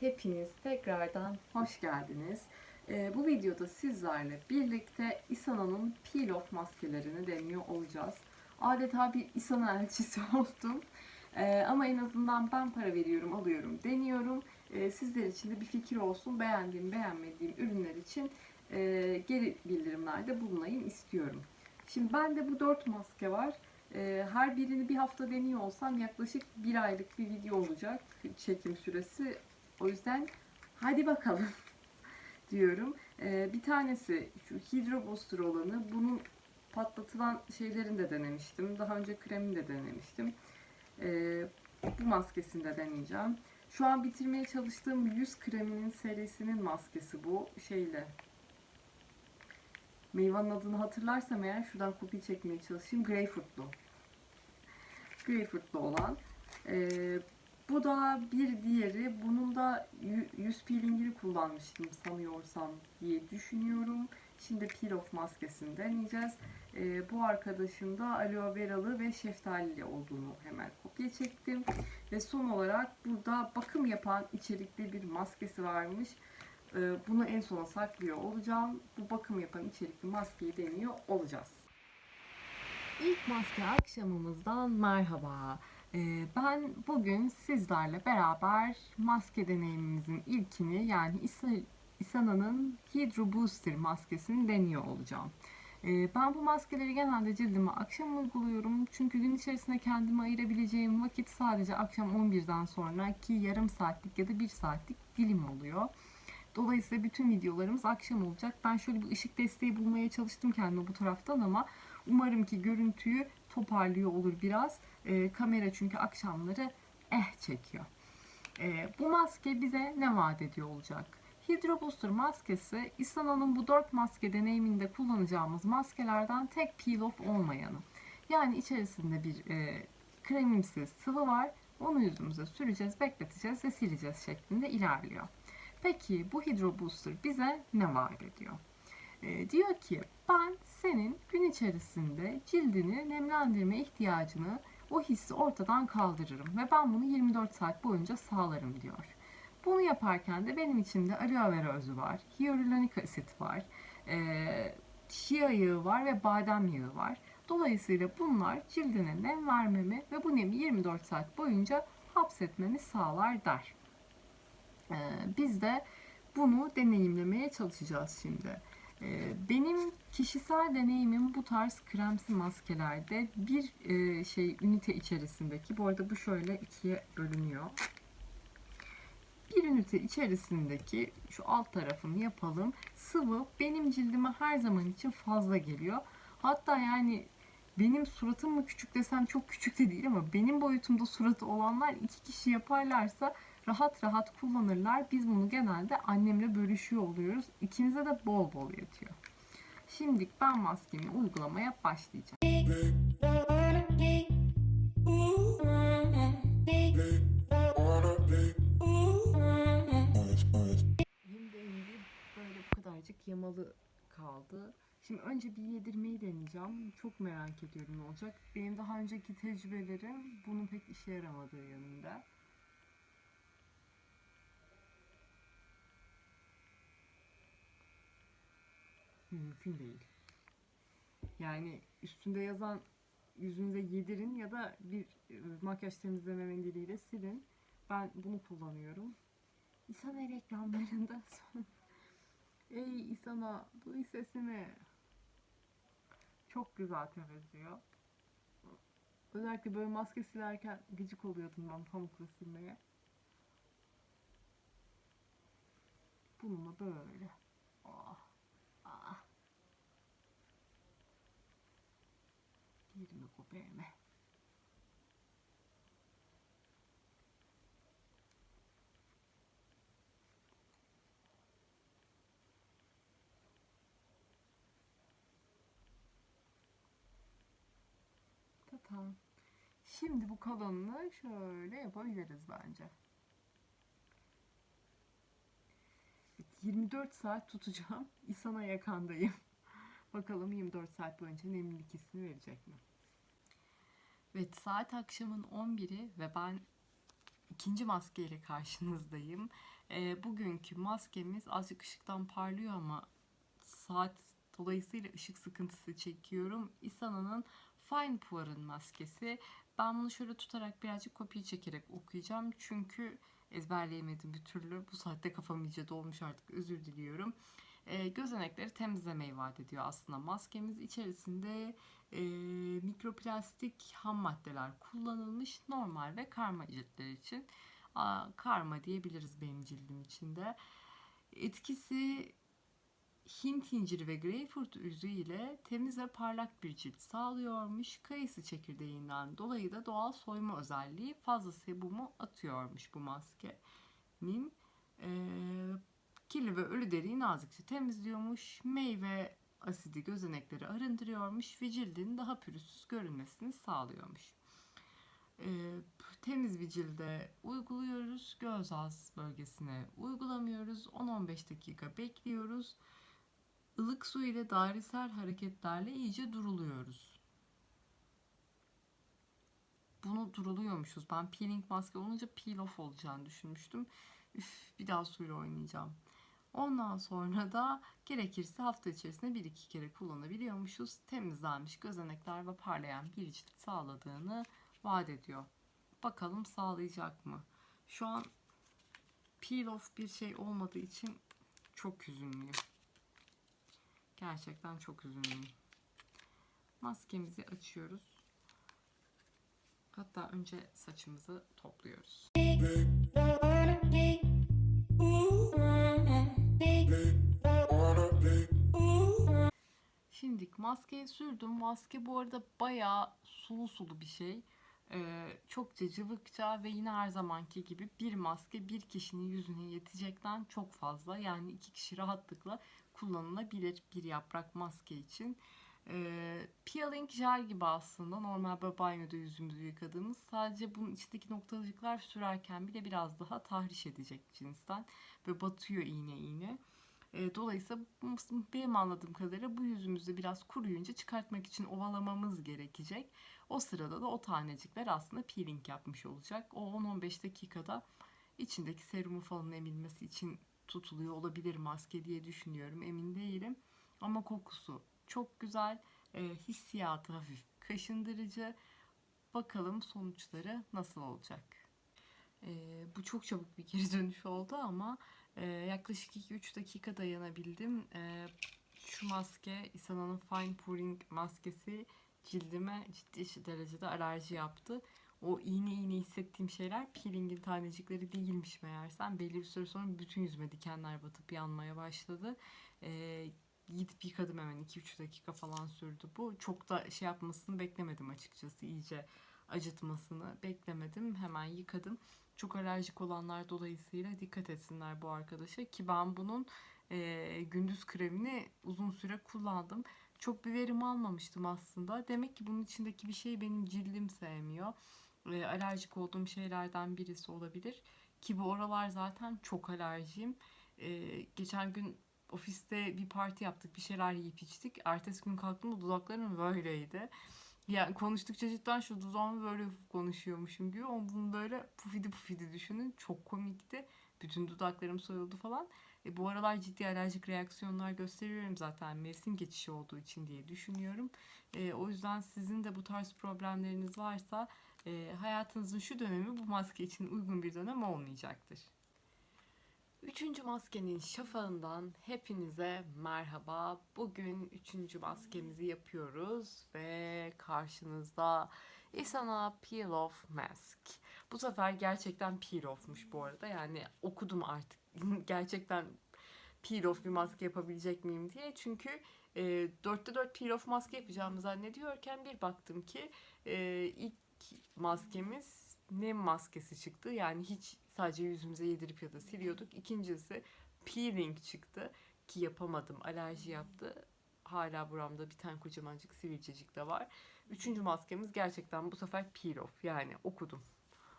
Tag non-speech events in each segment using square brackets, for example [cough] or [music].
Hepiniz tekrardan hoş geldiniz. Ee, bu videoda sizlerle birlikte Isana'nın Peel Off maskelerini deniyor olacağız. Adeta bir Isana elçisi [laughs] oldum. Ee, ama en azından ben para veriyorum, alıyorum, deniyorum. Ee, sizler için de bir fikir olsun. Beğendiğim, beğenmediğim ürünler için e, geri bildirimlerde bulunayım istiyorum. Şimdi bende bu dört maske var. Ee, her birini bir hafta deniyor olsam yaklaşık bir aylık bir video olacak çekim süresi. O yüzden hadi bakalım [laughs] diyorum. Ee, bir tanesi şu Hydro Booster olanı. Bunun patlatılan şeylerini de denemiştim. Daha önce kremini de denemiştim. Ee, bu maskesini de deneyeceğim. Şu an bitirmeye çalıştığım yüz kreminin serisinin maskesi bu. Şeyle Meyvanın adını hatırlarsam eğer şuradan kopya çekmeye çalışayım. Greyfurtlu. Greyfurtlu olan. Ee, bu da bir diğeri. Bunun da yü- yüz peelingini kullanmıştım sanıyorsam diye düşünüyorum. Şimdi peel off maskesini deneyeceğiz. Ee, bu arkadaşın da aloe veralı ve şeftalili olduğunu hemen kopya çektim. Ve son olarak burada bakım yapan içerikli bir maskesi varmış. Ee, Bunu en sona saklıyor olacağım. Bu bakım yapan içerikli maskeyi deniyor olacağız. İlk maske akşamımızdan merhaba. Ee, Ben bugün sizlerle beraber maske deneyimimizin ilkini yani İsa- Isana'nın Hydro Booster maskesini deniyor olacağım. Ee, Ben bu maskeleri genelde cildime akşam uyguluyorum. Çünkü gün içerisinde kendime ayırabileceğim vakit sadece akşam 11'den sonraki yarım saatlik ya da 1 saatlik dilim oluyor. Dolayısıyla bütün videolarımız akşam olacak. Ben şöyle bir ışık desteği bulmaya çalıştım kendime bu taraftan ama umarım ki görüntüyü toparlıyor olur biraz. Ee, kamera çünkü akşamları eh çekiyor. Ee, bu maske bize ne vaat ediyor olacak? Hydro Booster maskesi Isana'nın bu 4 maske deneyiminde kullanacağımız maskelerden tek peel off olmayanı. Yani içerisinde bir e, kremimsi sıvı var. Onu yüzümüze süreceğiz, bekleteceğiz ve sileceğiz şeklinde ilerliyor. Peki bu Hydro Booster bize ne vaat ediyor? Ee, diyor ki ben senin gün içerisinde cildini nemlendirme ihtiyacını o hissi ortadan kaldırırım ve ben bunu 24 saat boyunca sağlarım diyor. Bunu yaparken de benim içimde aloe vera özü var, hyaluronik asit var, e, chia yağı var ve badem yağı var. Dolayısıyla bunlar cildine nem vermemi ve bu nemi 24 saat boyunca hapsetmemi sağlar der. Ee, biz de bunu deneyimlemeye çalışacağız şimdi. Ee, benim kişisel deneyimim bu tarz kremsi maskelerde bir e, şey ünite içerisindeki, bu arada bu şöyle ikiye bölünüyor. Bir ünite içerisindeki şu alt tarafını yapalım. Sıvı benim cildime her zaman için fazla geliyor. Hatta yani benim suratım mı küçük desem çok küçük de değil ama benim boyutumda suratı olanlar iki kişi yaparlarsa rahat rahat kullanırlar. Biz bunu genelde annemle bölüşüyor oluyoruz. İkimize de bol bol yatıyor. Şimdi ben maskemi uygulamaya başlayacağım. Kadarcık yamalı kaldı. Şimdi önce bir yedirmeyi deneyeceğim. Çok merak ediyorum ne olacak. Benim daha önceki tecrübelerim bunun pek işe yaramadığı yönünde. Mümkün değil. Yani üstünde yazan yüzünüze yedirin ya da bir e, makyaj temizleme mendiliyle silin. Ben bunu kullanıyorum. İsana reklamlarında [laughs] son. Ey İsana duy sesimi. Çok güzel temizliyor. Özellikle böyle maske silerken gıcık oluyordum ben pamukla silmeye. Bununla böyle. Göbeğime. Tamam. Şimdi bu kalanını şöyle yapabiliriz bence. Evet, 24 saat tutacağım. [laughs] İsana yakandayım. Bakalım 24 saat boyunca nemlilik hissini verecek mi? Evet saat akşamın 11'i ve ben ikinci maskeyle karşınızdayım. E, bugünkü maskemiz azıcık ışıktan parlıyor ama saat dolayısıyla ışık sıkıntısı çekiyorum. Isana'nın Fine Poir'ın maskesi. Ben bunu şöyle tutarak birazcık kopya çekerek okuyacağım. Çünkü ezberleyemedim bir türlü. Bu saatte kafam iyice dolmuş artık özür diliyorum. E, gözenekleri temizlemeyi vaat ediyor aslında maskemiz. içerisinde e, mikroplastik ham maddeler kullanılmış normal ve karma ciltler için. Aa, karma diyebiliriz benim cildim içinde. Etkisi Hint inciri ve greyfurt üzü ile temiz ve parlak bir cilt sağlıyormuş. Kayısı çekirdeğinden dolayı da doğal soyma özelliği fazla sebumu atıyormuş bu maskenin. Ee, kirli ve ölü deriyi nazikçe temizliyormuş. Meyve asidi gözenekleri arındırıyormuş ve cildin daha pürüzsüz görünmesini sağlıyormuş. Ee, temiz bir cilde uyguluyoruz. Göz az bölgesine uygulamıyoruz. 10-15 dakika bekliyoruz. Ilık su ile dairesel hareketlerle iyice duruluyoruz. Bunu duruluyormuşuz. Ben peeling maske olunca peel off olacağını düşünmüştüm. Üf, bir daha suyla oynayacağım. Ondan sonra da gerekirse hafta içerisinde bir iki kere kullanabiliyormuşuz. Temizlenmiş gözenekler ve parlayan bir cilt sağladığını vaat ediyor. Bakalım sağlayacak mı? Şu an peel off bir şey olmadığı için çok üzünlüyüm. Gerçekten çok üzünlüyüm. Maskemizi açıyoruz. Hatta önce saçımızı topluyoruz. Şimdilik maskeyi sürdüm. Maske bu arada bayağı sulu sulu bir şey. Ee, çokça cıvıkça ve yine her zamanki gibi bir maske bir kişinin yüzüne yetecekten çok fazla. Yani iki kişi rahatlıkla kullanılabilir bir yaprak maske için. Ee, peeling jel gibi aslında normal böyle banyoda yüzümüzü yıkadığımız sadece bunun içindeki noktalıklar sürerken bile biraz daha tahriş edecek cinsten ve batıyor iğne iğne. E, dolayısıyla benim anladığım kadarıyla bu yüzümüzü biraz kuruyunca çıkartmak için ovalamamız gerekecek. O sırada da o tanecikler aslında peeling yapmış olacak. O 10-15 dakikada içindeki serumu falan emilmesi için tutuluyor olabilir maske diye düşünüyorum. Emin değilim. Ama kokusu çok güzel. E, hissiyatı hafif kaşındırıcı. Bakalım sonuçları nasıl olacak. E, bu çok çabuk bir geri dönüş oldu ama e, yaklaşık 2-3 dakika dayanabildim. E, şu maske Isana'nın Fine Pouring maskesi cildime ciddi derecede alerji yaptı. O iğne iğne hissettiğim şeyler peelingin tanecikleri değilmiş meğersem. Belli bir süre sonra bütün yüzüme dikenler batıp yanmaya başladı. E, gidip yıkadım hemen 2-3 dakika falan sürdü bu. Çok da şey yapmasını beklemedim açıkçası iyice acıtmasını beklemedim. Hemen yıkadım. Çok alerjik olanlar dolayısıyla dikkat etsinler bu arkadaşa ki ben bunun e, gündüz kremini uzun süre kullandım. Çok bir verim almamıştım aslında. Demek ki bunun içindeki bir şey benim cildim sevmiyor. E, alerjik olduğum şeylerden birisi olabilir. Ki bu oralar zaten çok alerjiyim. E, geçen gün ofiste bir parti yaptık. Bir şeyler yiyip içtik. Ertesi gün kalktığımda dudaklarım böyleydi. Yani konuştukça cidden şu dudağımı böyle konuşuyormuşum gibi. Ama bunu böyle pufidi pufidi düşünün. Çok komikti. Bütün dudaklarım soyuldu falan. E, bu aralar ciddi alerjik reaksiyonlar gösteriyorum zaten mevsim geçişi olduğu için diye düşünüyorum. E, o yüzden sizin de bu tarz problemleriniz varsa e, hayatınızın şu dönemi bu maske için uygun bir dönem olmayacaktır. Üçüncü maskenin şafağından hepinize merhaba. Bugün üçüncü maskemizi yapıyoruz ve karşınızda Isana Peel Off Mask. Bu sefer gerçekten peel off'muş bu arada. Yani okudum artık [laughs] gerçekten peel off bir maske yapabilecek miyim diye. Çünkü e, 4'te 4 peel off maske yapacağımı zannediyorken bir baktım ki e, ilk maskemiz nem maskesi çıktı. Yani hiç sadece yüzümüze yedirip ya da siliyorduk. İkincisi peeling çıktı ki yapamadım. Alerji yaptı. Hala buramda bir tane kocamancık sivilcecik de var. Üçüncü maskemiz gerçekten bu sefer peel off. Yani okudum.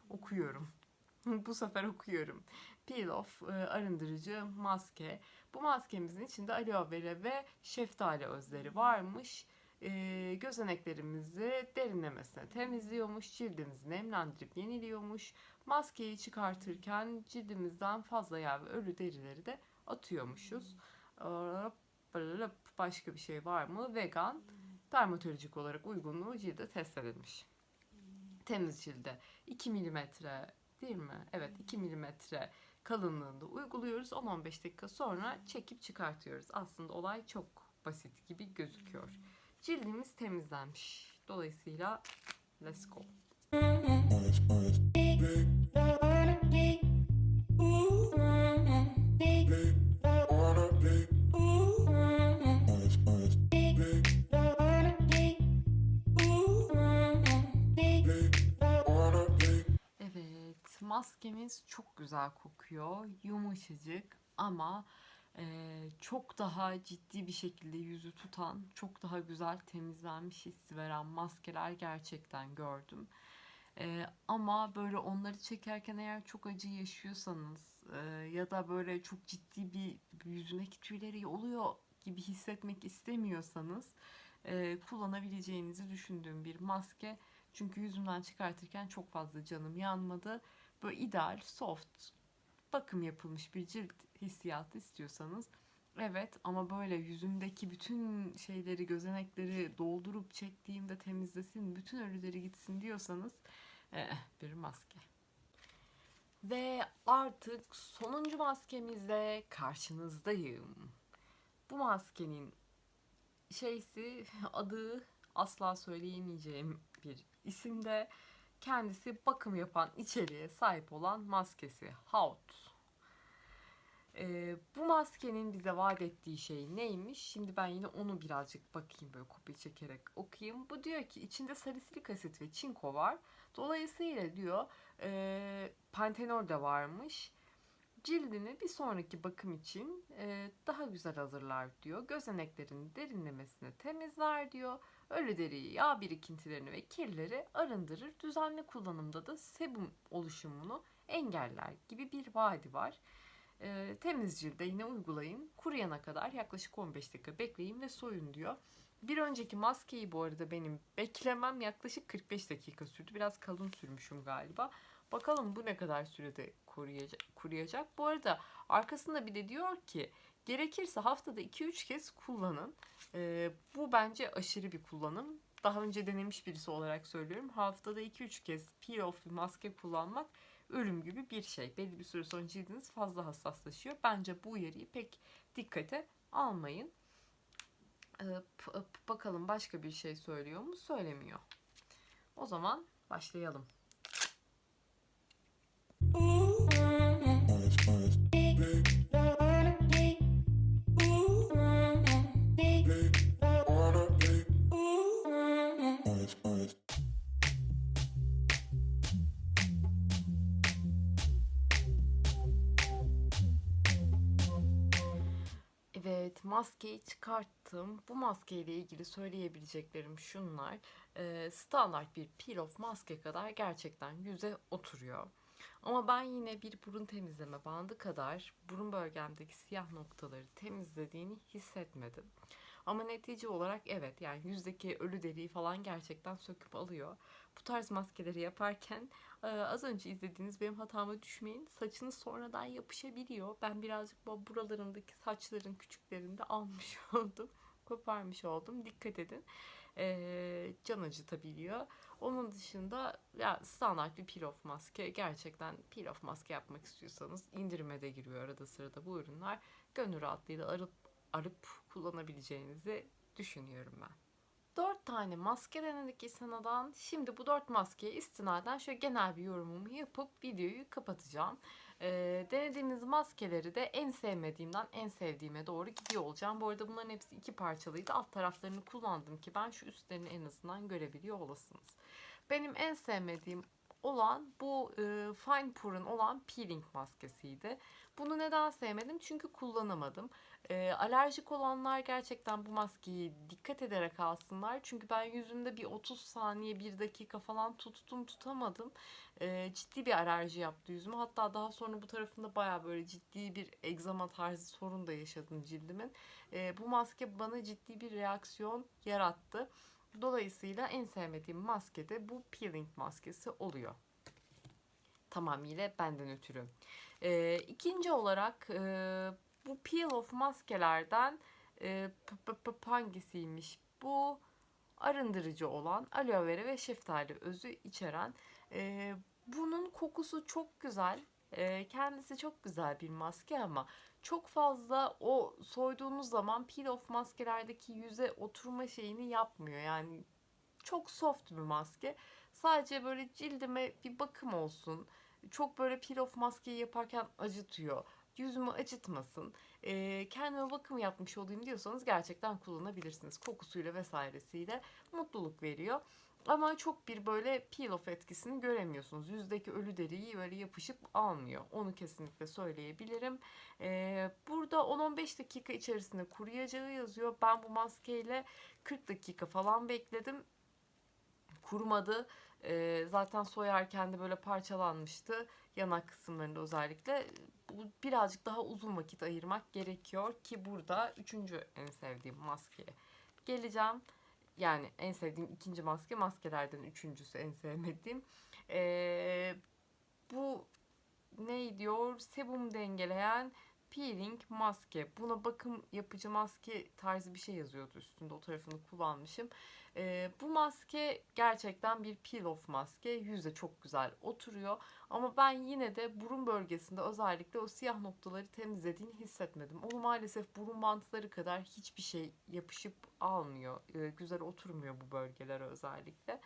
Okuyorum. [laughs] bu sefer okuyorum. Peel off e, arındırıcı maske. Bu maskemizin içinde aloe vera ve şeftali özleri varmış. E, gözeneklerimizi derinlemesine temizliyormuş, cildimizi nemlendirip yeniliyormuş. Maskeyi çıkartırken cildimizden fazla yağ ve ölü derileri de atıyormuşuz. Ee, Başka bir şey var mı? Vegan, dermatolojik olarak uygunluğu cilde test edilmiş. Temiz cilde 2 milimetre değil mi? Evet 2 milimetre kalınlığında uyguluyoruz. 10-15 dakika sonra çekip çıkartıyoruz. Aslında olay çok basit gibi gözüküyor. Cildimiz temizlenmiş. Dolayısıyla let's go. Evet, maskemiz çok güzel kokuyor. Yumuşacık ama çok daha ciddi bir şekilde yüzü tutan, çok daha güzel temizlenmiş hissi veren maskeler gerçekten gördüm. E, ama böyle onları çekerken eğer çok acı yaşıyorsanız e, ya da böyle çok ciddi bir yüzündeki tüyleri oluyor gibi hissetmek istemiyorsanız e, kullanabileceğinizi düşündüğüm bir maske. Çünkü yüzümden çıkartırken çok fazla canım yanmadı. Böyle ideal, soft, bakım yapılmış bir cilt hissiyatı istiyorsanız evet ama böyle yüzümdeki bütün şeyleri, gözenekleri doldurup çektiğimde temizlesin, bütün ölüleri gitsin diyorsanız eh, bir maske. Ve artık sonuncu maskemizle karşınızdayım. Bu maskenin şeysi adı asla söyleyemeyeceğim bir isimde. Kendisi bakım yapan içeriğe sahip olan maskesi Haut. Ee, bu maskenin bize vaat ettiği şey neymiş? Şimdi ben yine onu birazcık bakayım böyle kopya çekerek okuyayım. Bu diyor ki içinde salisilik asit ve çinko var. Dolayısıyla diyor e, pantenol de varmış cildini bir sonraki bakım için e, daha güzel hazırlar diyor. Gözeneklerin derinlemesine temizler diyor. Ölü deriyi, yağ birikintilerini ve kirleri arındırır. Düzenli kullanımda da sebum oluşumunu engeller gibi bir vaadi var. E, temiz cilde yine uygulayın. Kuruyana kadar yaklaşık 15 dakika bekleyin ve soyun diyor. Bir önceki maskeyi bu arada benim beklemem yaklaşık 45 dakika sürdü. Biraz kalın sürmüşüm galiba. Bakalım bu ne kadar sürede kuruyacak. kuruyacak. Bu arada arkasında bir de diyor ki gerekirse haftada 2-3 kez kullanın. Ee, bu bence aşırı bir kullanım. Daha önce denemiş birisi olarak söylüyorum. Haftada 2-3 kez peel off bir maske kullanmak ölüm gibi bir şey. Belli bir süre sonra cildiniz fazla hassaslaşıyor. Bence bu uyarıyı pek dikkate almayın. Ee, bakalım başka bir şey söylüyor mu? Söylemiyor. O zaman başlayalım. Evet, maskeyi çıkarttım. Bu maskeyle ilgili söyleyebileceklerim şunlar. Ee, standart bir peel off maske kadar gerçekten yüze oturuyor. Ama ben yine bir burun temizleme bandı kadar burun bölgemdeki siyah noktaları temizlediğini hissetmedim. Ama netice olarak evet yani yüzdeki ölü deriyi falan gerçekten söküp alıyor. Bu tarz maskeleri yaparken e, az önce izlediğiniz benim hatama düşmeyin. Saçınız sonradan yapışabiliyor. Ben birazcık bu buralarındaki saçların küçüklerinde almış [laughs] oldum. Koparmış oldum. Dikkat edin. E, can acıtabiliyor. Onun dışında ya standart bir peel off maske. Gerçekten peel off maske yapmak istiyorsanız indirime de giriyor arada sırada bu ürünler. Gönül rahatlığıyla arıp arıp kullanabileceğinizi düşünüyorum ben. 4 tane maske denedik İsana'dan. Şimdi bu 4 maskeye istinaden şöyle genel bir yorumumu yapıp videoyu kapatacağım. Ee, denediğimiz maskeleri de en sevmediğimden en sevdiğime doğru gidiyor olacağım. Bu arada bunların hepsi iki parçalıydı. Alt taraflarını kullandım ki ben şu üstlerini en azından görebiliyor olasınız. Benim en sevmediğim olan bu e, Fine Pur'un olan peeling maskesiydi. Bunu neden sevmedim? Çünkü kullanamadım. E, alerjik olanlar gerçekten bu maskeyi dikkat ederek alsınlar. Çünkü ben yüzümde bir 30 saniye, 1 dakika falan tuttum tutamadım. E, ciddi bir alerji yaptı yüzüme. Hatta daha sonra bu tarafında baya böyle ciddi bir egzama tarzı sorun da yaşadım cildimin. E, bu maske bana ciddi bir reaksiyon yarattı. Dolayısıyla en sevmediğim maske de bu peeling maskesi oluyor. Tamamıyla benden ötürü. Ee, ikinci olarak e, bu peel off maskelerden e, hangisiymiş? Bu arındırıcı olan aloe vera ve şeftali özü içeren. e, bunun kokusu çok güzel. E, kendisi çok güzel bir maske ama çok fazla o soyduğunuz zaman peel off maskelerdeki yüze oturma şeyini yapmıyor. Yani çok soft bir maske. Sadece böyle cildime bir bakım olsun. Çok böyle peel off maskeyi yaparken acıtıyor. Yüzümü acıtmasın. Ee, kendime bakım yapmış olayım diyorsanız gerçekten kullanabilirsiniz. Kokusuyla vesairesiyle mutluluk veriyor. Ama çok bir böyle peel off etkisini göremiyorsunuz. Yüzdeki ölü deriyi böyle yapışıp almıyor. Onu kesinlikle söyleyebilirim. Ee, burada 10-15 dakika içerisinde kuruyacağı yazıyor. Ben bu maskeyle 40 dakika falan bekledim. Kurumadı. Ee, zaten soyarken de böyle parçalanmıştı. Yanak kısımlarında özellikle. Bu birazcık daha uzun vakit ayırmak gerekiyor ki burada üçüncü en sevdiğim maskeye geleceğim. Yani en sevdiğim ikinci maske maskelerden üçüncüsü en sevmediğim. Ee, bu ne diyor? Sebum dengeleyen peeling maske. Buna bakım yapıcı maske tarzı bir şey yazıyordu üstünde. O tarafını kullanmışım. Ee, bu maske gerçekten bir peel off maske. Yüze çok güzel oturuyor. Ama ben yine de burun bölgesinde özellikle o siyah noktaları temizlediğini hissetmedim. Onu maalesef burun bantları kadar hiçbir şey yapışıp almıyor. Ee, güzel oturmuyor bu bölgelere özellikle.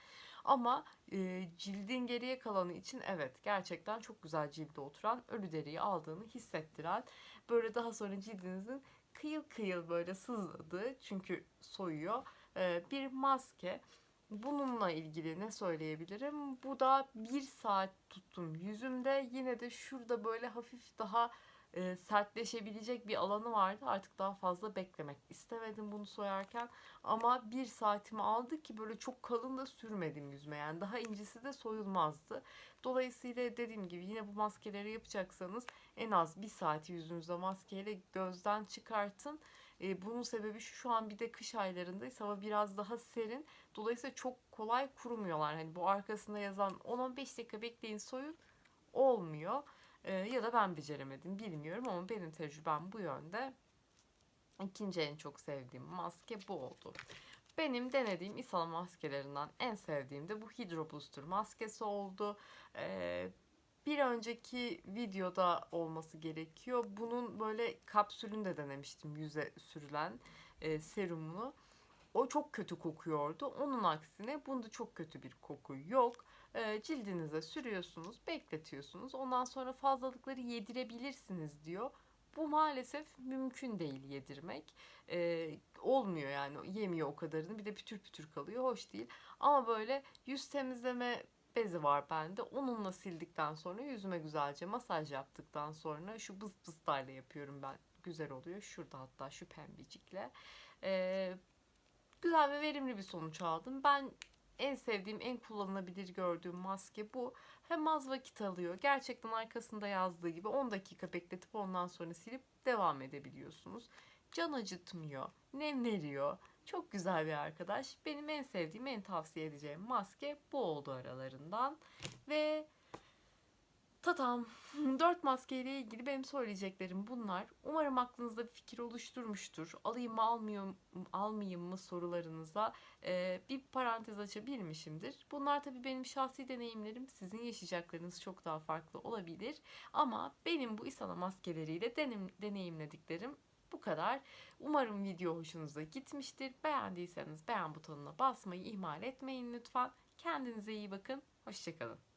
Ama e, cildin geriye kalanı için evet gerçekten çok güzel cilde oturan ölü deriyi aldığını hissettiren böyle daha sonra cildinizin kıyıl kıyıl böyle sızladığı çünkü soyuyor e, bir maske. Bununla ilgili ne söyleyebilirim? Bu da bir saat tuttum yüzümde. Yine de şurada böyle hafif daha e, sertleşebilecek bir alanı vardı. Artık daha fazla beklemek istemedim bunu soyarken. Ama bir saatimi aldı ki böyle çok kalın da sürmedim yüzüme. Yani daha incisi de soyulmazdı. Dolayısıyla dediğim gibi yine bu maskeleri yapacaksanız en az bir saati yüzünüzde maskeyle gözden çıkartın. E, bunun sebebi şu, şu an bir de kış aylarındayız. Hava biraz daha serin. Dolayısıyla çok kolay kurumuyorlar. Hani bu arkasında yazan 10-15 dakika bekleyin soyun olmuyor. E, ya da ben beceremedim bilmiyorum ama benim tecrübem bu yönde. İkinci en çok sevdiğim maske bu oldu. Benim denediğim İSAL maskelerinden en sevdiğim de bu Hydro Booster maskesi oldu. Ee, bir önceki videoda olması gerekiyor. Bunun böyle kapsülünü de denemiştim yüze sürülen e, serumunu. O çok kötü kokuyordu. Onun aksine bunda çok kötü bir koku yok. E, cildinize sürüyorsunuz, bekletiyorsunuz. Ondan sonra fazlalıkları yedirebilirsiniz diyor. Bu maalesef mümkün değil yedirmek. E, olmuyor yani yemiyor o kadarını bir de pütür pütür kalıyor hoş değil. Ama böyle yüz temizleme bezi var bende. Onunla sildikten sonra yüzüme güzelce masaj yaptıktan sonra şu bız bızlarla yapıyorum ben. Güzel oluyor. Şurada hatta şu pembecikle. Ee, güzel ve verimli bir sonuç aldım. Ben en sevdiğim, en kullanılabilir gördüğüm maske bu. Hem az vakit alıyor. Gerçekten arkasında yazdığı gibi 10 dakika bekletip ondan sonra silip devam edebiliyorsunuz. Can acıtmıyor, nem. Çok güzel bir arkadaş. Benim en sevdiğim, en tavsiye edeceğim maske bu oldu aralarından. Ve tatam. [laughs] Dört maske ile ilgili benim söyleyeceklerim bunlar. Umarım aklınızda bir fikir oluşturmuştur. Alayım mı almayayım, almayayım mı sorularınıza e, bir parantez açabilmişimdir. Bunlar tabii benim şahsi deneyimlerim. Sizin yaşayacaklarınız çok daha farklı olabilir. Ama benim bu İSANA maskeleriyle denim, deneyimlediklerim bu kadar. Umarım video hoşunuza gitmiştir. Beğendiyseniz beğen butonuna basmayı ihmal etmeyin lütfen. Kendinize iyi bakın. Hoşçakalın.